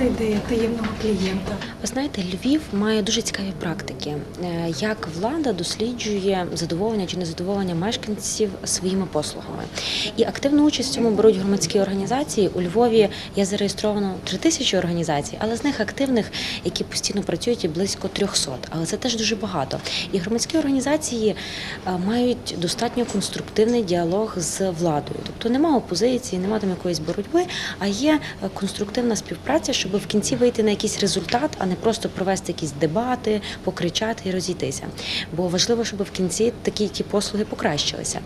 за ідея таємного клієнта? Ви знаєте, Львів має дуже цікаві практики, е, як влада досліджує задоволення чи незадоволення мешканців своїми послугами. І активну участь в цьому беруть громадські організації. У Львові є зареєстровано 3 тисячі організацій, але з них активних, які постійно працюють, є близько 300. Але це теж дуже багато. І громадські організації е, мають достатньо конструктивний діалог з владою. Тобто немає опозиції, немає там якоїсь боротьби, а є е, конструктивна співпраця, щоб в кінці вийти на якийсь результат, а не просто провести якісь дебати, покричати і розійтися. Бо важливо, щоб в кінці такі ті послуги покращилися.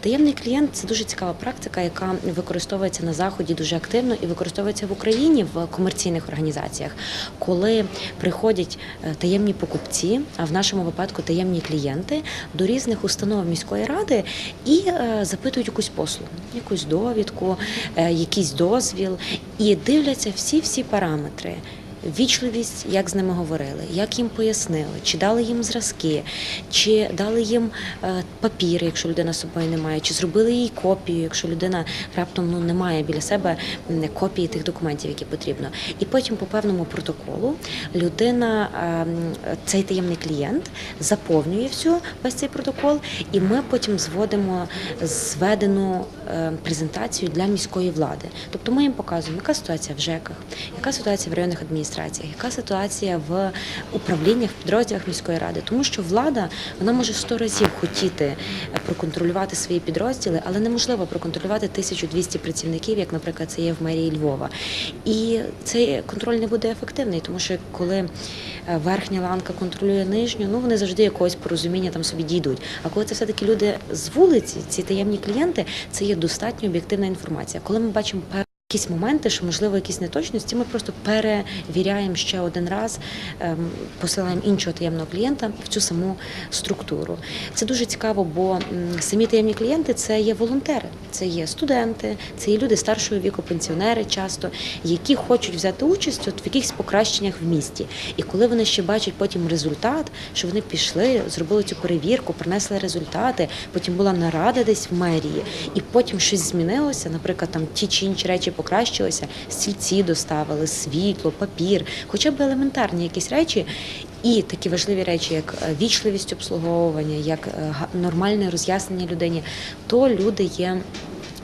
Таємний клієнт це дуже цікава практика, яка використовується на заході дуже активно і використовується в Україні в комерційних організаціях, коли приходять е, таємні покупці, а в нашому випадку таємні клієнти до різних установ міської ради і е, запитують якусь послугу, якусь довідку, е, якийсь дозвіл, і дивляться всі-всі параметри параметри, Вічливість, як з ними говорили, як їм пояснили, чи дали їм зразки, чи дали їм е, папір, якщо людина з собою не має, чи зробили їй копію, якщо людина раптом ну не має біля себе копії тих документів, які потрібно. І потім по певному протоколу людина, е, цей таємний клієнт, заповнює всю весь цей протокол, і ми потім зводимо зведену е, презентацію для міської влади. Тобто ми їм показуємо, яка ситуація в ЖЕКах, яка ситуація в районних адміністраціях, яка ситуація в управліннях, в підрозділах міської ради, тому що влада вона може сто разів хотіти е, проконтролювати свої підрозділи, але неможливо проконтролювати 1200 працівників, як, наприклад, це є в мерії Львова. І цей контроль не буде ефективний, тому що коли е, верхня ланка контролює нижню, ну вони завжди якогось порозуміння там собі дійдуть. А коли це все таки люди з вулиці, ці таємні клієнти, це є достатньо об'єктивна інформація. Коли ми бачимо Якісь моменти, що можливо якісь неточності, ми просто перевіряємо ще один раз, ем, посилаємо іншого таємного клієнта в цю саму структуру. Це дуже цікаво, бо самі таємні клієнти це є волонтери, це є студенти, це є люди старшого віку, пенсіонери часто, які хочуть взяти участь от в якихось покращеннях в місті. І коли вони ще бачать потім результат, що вони пішли, зробили цю перевірку, принесли результати, потім була нарада десь в мерії, і потім щось змінилося. Наприклад, там ті чи інші речі покращилися, стільці доставили, світло, папір, хоча б елементарні якісь речі. І такі важливі речі, як е, вічливість обслуговування, як е, нормальне роз'яснення людині, то люди є.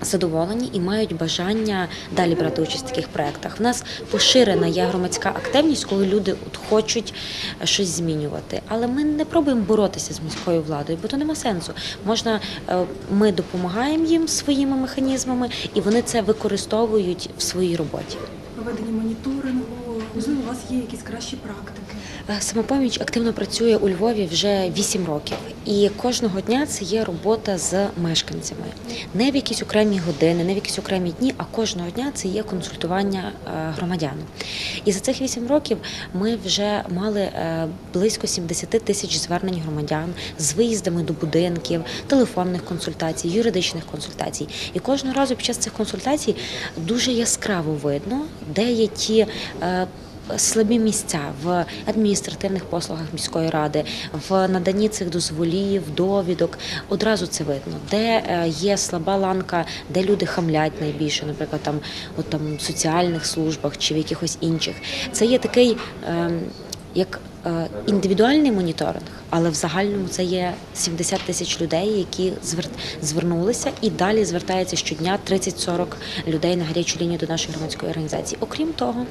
Задоволені і мають бажання далі брати участь в таких проєктах. В нас поширена є громадська активність, коли люди от хочуть е, щось змінювати. Але ми не пробуємо боротися з міською владою, бо то нема сенсу. Можна е, ми допомагаємо їм своїми механізмами, і вони це використовують в своїй роботі. Проведення моніторингу, можливо, у вас є якісь кращі практики. Е, Самопоміч активно працює у Львові вже 8 років, і кожного дня це є робота з мешканцями. Не в якісь окремі години, не в якісь окремі дні, а кожного дня це є консультування е, громадян. І за цих 8 років ми вже мали е, близько 70 тисяч звернень громадян з виїздами до будинків, телефонних консультацій, юридичних консультацій. І кожного разу під час цих консультацій дуже яскраво видно, де є ті. Слабі місця в адміністративних послугах міської ради, в наданні цих дозволів, довідок. Одразу це видно, де е, є слаба ланка, де люди хамлять найбільше, наприклад, там от там соціальних службах чи в якихось інших. Це є такий ем, як е, індивідуальний моніторинг, але в загальному це є 70 тисяч людей, які звер... звернулися і далі звертається щодня 30-40 людей на гарячу лінію до нашої громадської організації. Окрім того,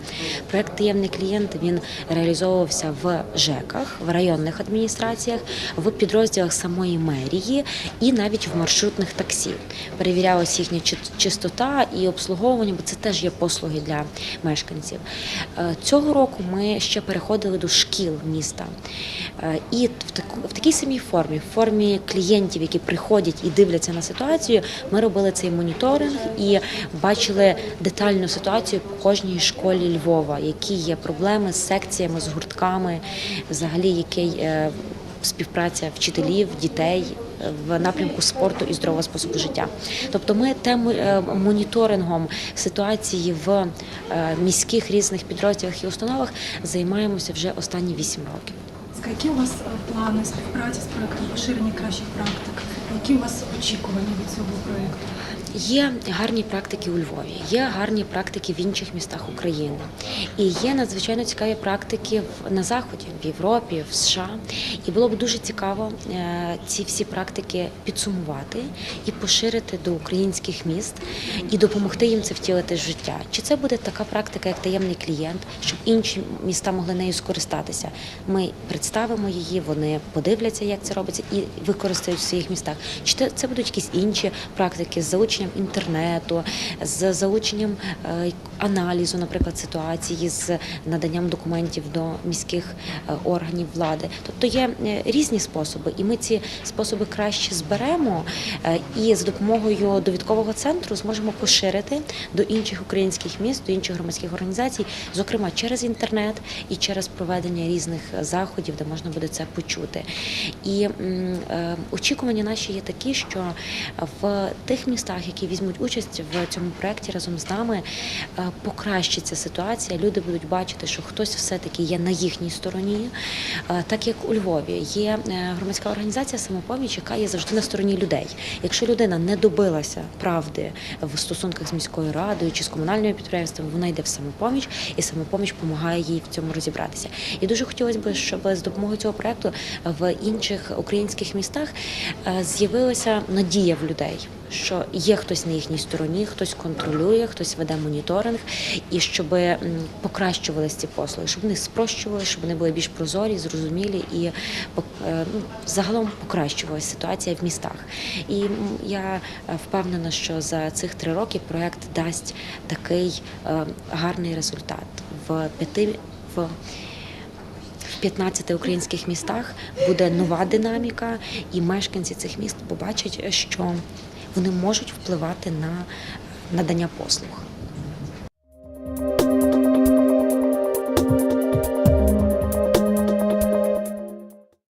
проект таємний клієнт він реалізовувався в ЖЕКах, в районних адміністраціях, в підрозділах самої мерії і навіть в маршрутних таксі. Перевірялася їхня чистота і обслуговування, бо це теж є послуги для мешканців. Е, Цього року ми ще переходили до шкіл міста. Е, І таку в такій самій формі, в формі клієнтів, які приходять і дивляться на ситуацію, ми робили цей моніторинг і бачили детальну ситуацію по кожній школі Львова, які є проблеми з секціями, з гуртками, взагалі який е, співпраця вчителів, дітей е, в напрямку спорту і здорового способу життя. Тобто ми тем е, моніторингом ситуації в міських різних підрозділах і установах займаємося вже останні 8 років. Які у вас планы плани співпраці з проектом поширення кращих практик? Які у вас очікування від цього проєкту? Є гарні практики у Львові, є гарні практики в інших містах України, і є надзвичайно цікаві практики на заході, в Європі, в США. І було б дуже цікаво е, ці всі практики підсумувати і поширити до українських міст і допомогти їм це втілити в життя. Чи це буде така практика, як таємний клієнт, щоб інші міста могли нею скористатися? Ми представимо її, вони подивляться, як це робиться, і використають в своїх містах. Чи це, будуть якісь інші практики з залученням інтернету, з залученням е, аналізу, наприклад, ситуації з наданням документів до міських е, органів влади. Тобто є е, різні способи, і ми ці способи краще зберемо е, і з допомогою довідкового центру зможемо поширити до інших українських міст, до інших громадських організацій, зокрема через інтернет і через проведення різних заходів, де можна буде це почути. І очікування наші є такі, що в тих містах, які візьмуть участь в цьому проєкті разом з нами, покращиться ситуація. Люди будуть бачити, що хтось все-таки є на їхній стороні, Е, так як у Львові є е, громадська організація самопоміч, яка є завжди на стороні людей. Якщо людина не добилася правди в стосунках з міською радою чи з комунальним підприємством, вона йде в самопоміч, і самопоміч допомагає їй в цьому розібратися. І дуже хотілося б, щоб з допомогою цього проекту в інших українських містах е, з'явилася надія в людей. Що є хтось на їхній стороні, хтось контролює, хтось веде моніторинг, і щоб покращувалися ці послуги, щоб вони спрощували, щоб вони були більш прозорі, зрозумілі і е, ну, загалом покращувалася ситуація в містах. І я е, впевнена, що за цих три роки проект дасть такий е, гарний результат в п'яти. В 15 українських містах буде нова динаміка, і мешканці цих міст побачать, що вони можуть впливати на надання послуг.